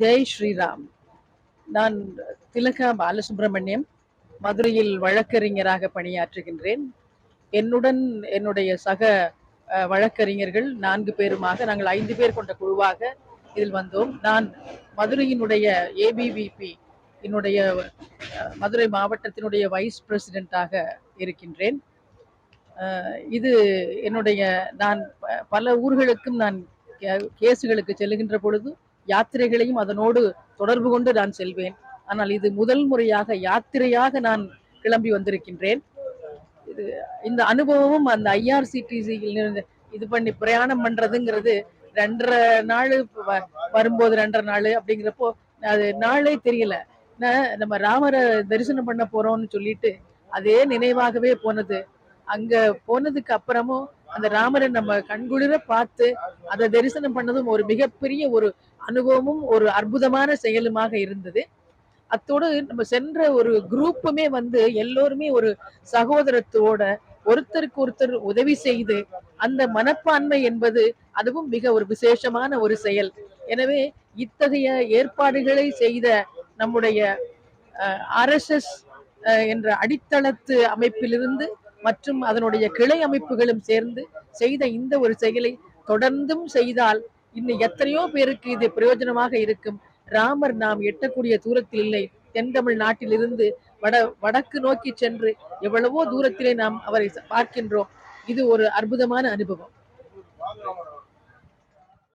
ஜெய் ஸ்ரீராம். நான் திலகா பாலசுப்ரமணியம் மதுரையில் வழக்கறிஞராக பணியாற்றுகின்றேன். என்னுடன் என்னுடைய சக வழக்கறிஞர்கள் நான்கு பேருமாக நாங்கள் ஐந்து பேர் கொண்ட குழுவாக இதில் வந்தோம். நான் மதுரையினுடைய ஏபிவிபி என்னுடைய மதுரை மாவட்டத்தினுடைய வைஸ் பிரசிடென்ட்டாக இருக்கின்றேன். இது என்னுடைய நான் பல ஊர்களுக்கும் நான் கேஸுகளுக்கு செல்லுகின்ற பொழுது யாத்திரைகளையும் அதனோடு தொடர்பு கொண்டு நான் செல்வேன். ஆனால் இது முதல் முறையாக யாத்திரையாக நான் கிளம்பி வந்திருக்கின்றேன். இது இந்த அனுபவமும் அந்த ஐஆர்சிடிசியில் இது பண்ணி பிரயாணம் பண்றதுங்கிறது ரெண்டரை நாள் வ- வரும்போது ரெண்டரை நாள் அப்படிங்கிறப்போ அது நாளே தெரியல. நம்ம ராமரை தரிசனம் பண்ண போறோம்னு சொல்லிட்டு அதே நினைவாகவே போனது. அங்க போனதுக்கு அப்புறமும் அந்த ராமரை நம்ம கண்குளிர பார்த்து அதை தரிசனம் பண்ணதும் ஒரு மிகப்பெரிய ஒரு அனுபவமும் ஒரு அற்புதமான செயலுமாக இருந்தது. அத்தோடு நம்ம சென்ற ஒரு குரூப்புமே வந்து எல்லோருமே ஒரு சகோதரத்தோட ஒருத்தருக்கு ஒருத்தர் உதவி செய்து அந்த மனப்பான்மை என்பது அதுவும் மிக ஒரு விசேஷமான ஒரு செயல். எனவே இத்தகைய ஏற்பாடுகளை செய்த நம்முடைய ஆர்எஸ்எஸ் என்ற அடித்தளத்து அமைப்பிலிருந்து மற்றும் அதனுடைய கிளை அமைப்புகளும் சேர்ந்து செய்த இந்த ஒரு செயலை தொடர்ந்தும் செய்தால் இன்னும் எத்தனையோ பேருக்கு இது பிரயோஜனமாக இருக்கும். ராமர் நாம் எட்டக்கூடிய தூரத்தில் இல்லை. தென் தமிழ் நாட்டிலிருந்து வட வடக்கு நோக்கி சென்று எவ்வளவோ தூரத்திலே நாம் அவரை பார்க்கின்றோம். இது ஒரு அற்புதமான அனுபவம்.